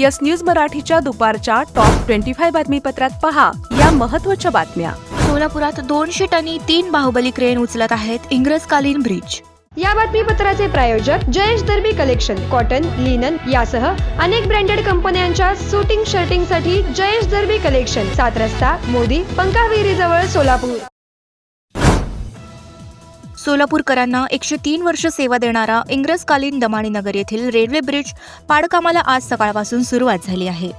Yes news मराठीच्या दुपारच्या top twenty five बातमीपत्रात पहा या महत्त्वाच्या बातम्या. सोलापुरात दोनशे टनी तीन बाहुबली क्रेन उचलत आहेत इंग्रजकालीन ब्रिज. या बातमीपत्राचे प्रायोजक Jayesh Darbi collection cotton linen यासह अनेक ब्रँडेड कंपन्यांच्या सुटिंग शर्टिंगसाठी जयेश दर्बी कलेक्शन सात रस्ता मोदी पंकाविहिरी जवळ सोलापूर. सोलापूरकरांना एकशे तीन वर्ष सेवा देणारा इंग्रजकालीन दमाणी नगर येथील रेल्वे ब्रिज पाडकामाला आज सकाळपासून सुरुवात झाली आहे.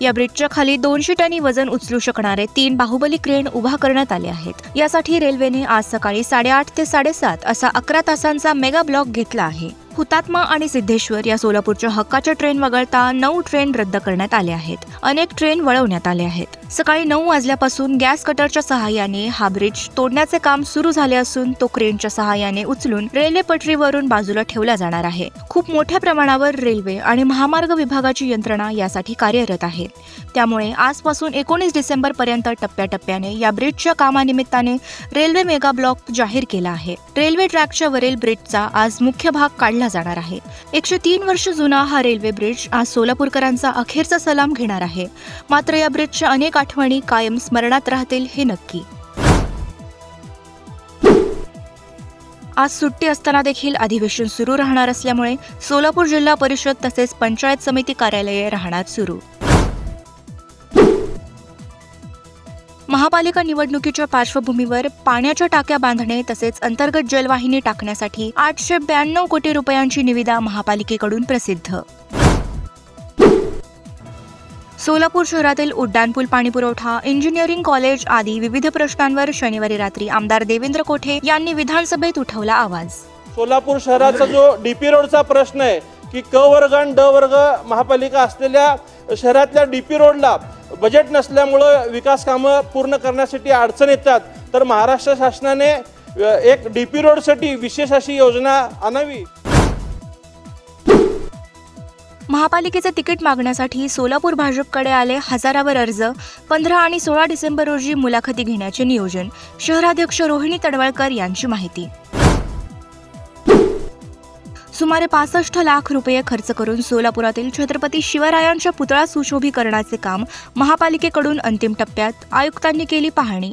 या ब्रिजच्या खाली दोनशे टनी वजन उचलू शकणारे तीन बाहुबली क्रेन उभा करण्यात आले आहेत. यासाठी रेल्वेने आज सकाळी साडेआठ ते साडेसात असा अकरा तासांचा मेगा ब्लॉक घेतला आहे. हुतात्मा आणि सिद्धेश्वर या सोलापूरच्या हक्काच्या ट्रेन वगळता नऊ ट्रेन रद्द करण्यात आल्या आहेत. अनेक ट्रेन वळवण्यात आल्या आहेत. सकाळी नऊ वाजल्यापासून गॅस कटरच्या सहाय्याने हा ब्रिज तोडण्याचे काम सुरू झाले असून तो क्रेनच्या सहाय्याने उचलून रेल्वे पटरीवरून बाजूला ठेवला जाणार आहे. खूप मोठ्या प्रमाणावर रेल्वे आणि महामार्ग विभागाची यंत्रणा यासाठी कार्यरत आहे. त्यामुळे आजपासून एकोणीस डिसेंबर पर्यंत टप्प्याटप्प्याने या ब्रिजच्या कामानिमित्ताने रेल्वे मेगा ब्लॉक जाहीर केला आहे. रेल्वे ट्रॅकच्या वरील ब्रिजचा आज मुख्य भाग काढला जाणार आहे. एकशे तीन वर्ष जुना हा रेल्वे ब्रिज आज सोलापूरकरांचा अखेरचा सलाम घेणार आहे. मात्र या ब्रिजच्या अनेक आठवणी कायम स्मरणात राहतील हे नक्की. आज सुट्टी असताना देखील अधिवेशन सुरू राहणार असल्यामुळे सोलापूर जिल्हा परिषद तसेच पंचायत समिती कार्यालये राहणार सुरू. महापालिका निवडणुकीच्या पार्श्वभूमीवर पाण्याच्या टाक्या बांधणे तसेच अंतर्गत जलवाहिनी टाकण्यासाठी आठशे ब्याण्णव कोटी रुपयांची निविदा महापालिकेकडून प्रसिद्ध. सोलापूर शहरातील उड्डाणपूल पाणीपुरवठा इंजिनिअरिंग कॉलेज आदी विविध प्रश्नांवर शनिवारी रात्री आमदार देवेंद्र कोठे यांनी विधानसभेत उठवला आवाज. सोलापूर शहराचा जो डीपी रोडचा प्रश्न आहे की क वर्ग आणि ड वर्ग महापालिका असलेल्या शहरातल्या डीपी रोडला बजेट नसल्यामुळं विकास कामं पूर्ण करण्यासाठी अडचण येतात तर महाराष्ट्र शासनाने एक डीपी रोडसाठी विशेष अशी योजना आणावी. महापालिकेचे तिकीट मागण्यासाठी सोलापूर भाजपकडे आले हजारावर अर्ज. पंधरा आणि सोळा डिसेंबर रोजी मुलाखती घेण्याचे नियोजन. शहराध्यक्ष रोहिणी तडवळकर यांची माहिती. सुमारे पासष्ट लाख रुपये खर्च करून सोलापुरातील छत्रपती शिवरायांच्या पुतळा सुशोभीकरणाचे काम महापालिकेकडून अंतिम टप्प्यात आयुक्तांनी केली पाहणी.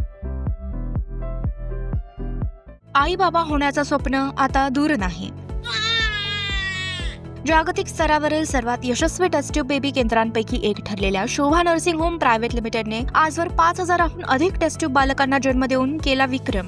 आई बाबा होण्याचं स्वप्न आता दूर नाही. जागतिक स्तरावरील सर्वात यशस्वी टेस्ट्यूब बेबी केंद्रांपैकी एक ठरलेल्या शोभा नर्सिंग होम प्रायव्हेट लिमिटेडने आजवर पाच हजाराहून अधिक टेस्ट्यूब बालकांना जन्म देऊन केला विक्रम.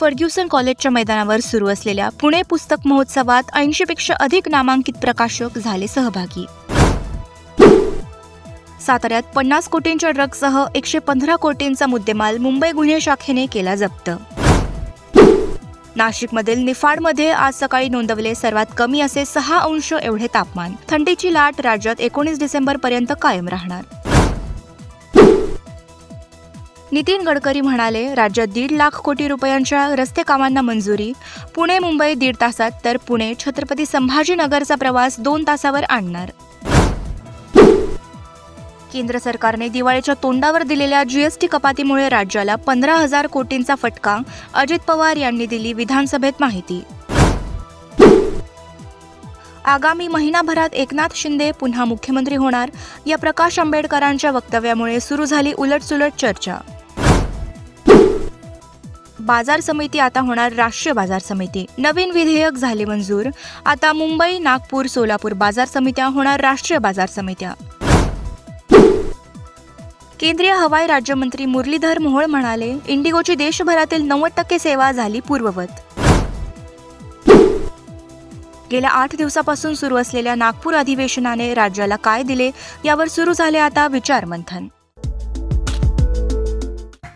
Fergusson कॉलेजच्या मैदानावर सुरू असलेल्या पुणे पुस्तक महोत्सवात ऐंशीपेक्षा अधिक नामांकित प्रकाशक झाले सहभागी. साताऱ्यात पन्नास कोटींच्या ड्रग्जसह एकशे पंधरा कोटींचा मुद्देमाल मुंबई गुन्हे शाखेने केला जप्त. नाशिकमधील निफाडमध्ये आज सकाळी नोंदवले सर्वात कमी असे सहा अंश एवढे तापमान. थंडीची लाट राज्यात एकोणीस डिसेंबर पर्यंत कायम राहणार. नितीन गडकरी म्हणाले राज्यात दीड लाख कोटी रुपयांच्या रस्ते कामांना मंजुरी पुणे मुंबई दीड तासात तर पुणे छत्रपती संभाजीनगरचा प्रवास दोन तासावर आणणार. केंद्र सरकारने दिवाळीच्या तोंडावर दिलेल्या जीएसटी कपातीमुळे राज्याला पंधरा हजार कोटींचा फटका अजित पवार यांनी दिली विधानसभेत माहिती. आगामी महिनाभरात एकनाथ शिंदे पुन्हा मुख्यमंत्री होणार या प्रकाश आंबेडकरांच्या वक्तव्यामुळे सुरू झाली उलटसुलट चर्चा. बाजार समिती आता होणार राष्ट्रीय बाजार समिती. नवीन विधेयक झाले मंजूर. आता मुंबई नागपूर सोलापूर बाजार समित्या होणार राष्ट्रीय बाजार समित्या. केंद्रीय हवाई राज्यमंत्री मुरलीधर मोहोळ म्हणाले इंडिगोची देशभरातील नव्वद टक्के सेवा झाली पूर्ववत. गेल्या आठ दिवसापासून सुरू असलेल्या नागपूर अधिवेशनाने राज्याला काय दिले यावर सुरू झाले आता विचारमंथन.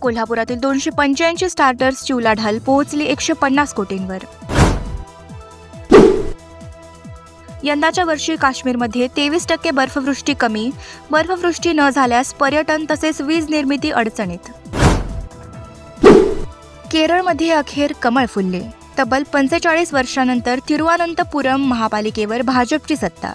कोल्हापुरातील दोनशे पंच्याऐंशी स्टार्टर्सची उलाढाल पोहोचली एकशे पन्नास कोटींवर. यंदाच्या वर्षी काश्मीरमध्ये तेवीस टक्के बर्फवृष्टी कमी बर्फवृष्टी न झाल्यास पर्यटन तसेच वीज निर्मिती अडचणीत. केरळमध्ये अखेर कमळ फुलले. तब्बल पंचेचाळीस वर्षानंतर तिरुवनंतपुरम महापालिकेवर भाजपची सत्ता.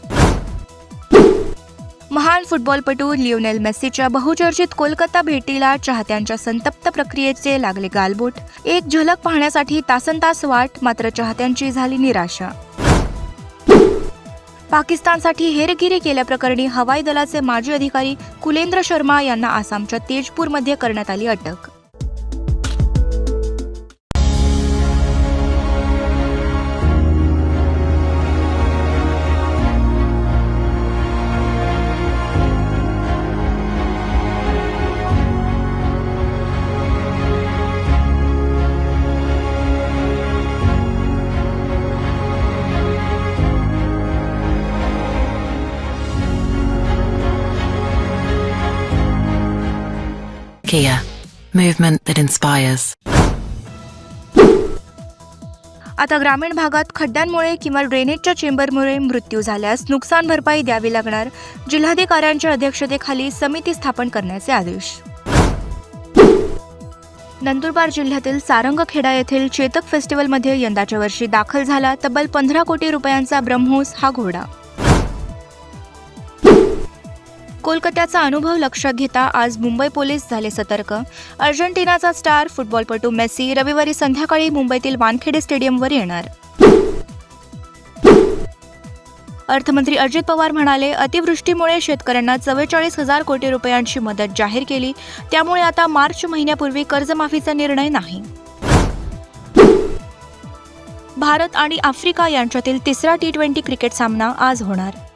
महान फुटबॉलपटू लिओनेल मेस्सीच्या बहुचर्चित कोलकाता भेटीला चाहत्यांच्या संतप्त प्रक्रियेचे लागले गालबोट. एक झलक पाहण्यासाठी तासनतास वाट मात्र चाहत्यांची झाली निराशा. पाकिस्तानसाठी हेरगिरी केल्याप्रकरणी हवाई दलाचे माजी अधिकारी कुलेंद्र शर्मा यांना आसामच्या तेजपूरमध्ये करण्यात आली अटक. Kia, movement that inspires. आता ग्रामीण भागात खड्ड्यांमुळे किंवा ड्रेनेजच्या चेंबरमुळे मृत्यू झाल्यास नुकसान भरपाई द्यावी लागणार. जिल्हाधिकाऱ्यांच्या अध्यक्षतेखाली समिती स्थापन करण्याचे आदेश. नंदुरबार जिल्ह्यातील सारंगखेडा येथील चेतक फेस्टिवलमध्ये यंदाच्या वर्षी दाखल झाला तब्बल पंधरा कोटी रुपयांचा ब्रह्मोस हा घोडा. कोलकात्याचा अनुभव लक्षात घेता आज मुंबई पोलीस झाले सतर्क. अर्जेंटिनाचा स्टार फुटबॉलपटू मेसी रविवारी संध्याकाळी मुंबईतील वानखेडे स्टेडियमवर येणार. अर्थमंत्री अजित पवार म्हणाले अतिवृष्टीमुळे शेतकऱ्यांना चव्वेचाळीस हजार कोटी रुपयांची मदत जाहीर केली. त्यामुळे आता मार्च महिन्यापूर्वी कर्जमाफीचा निर्णय नाही. भारत आणि आफ्रिका यांच्यातील तिसरा टी ट्वेंटी क्रिकेट सामना आज होणार.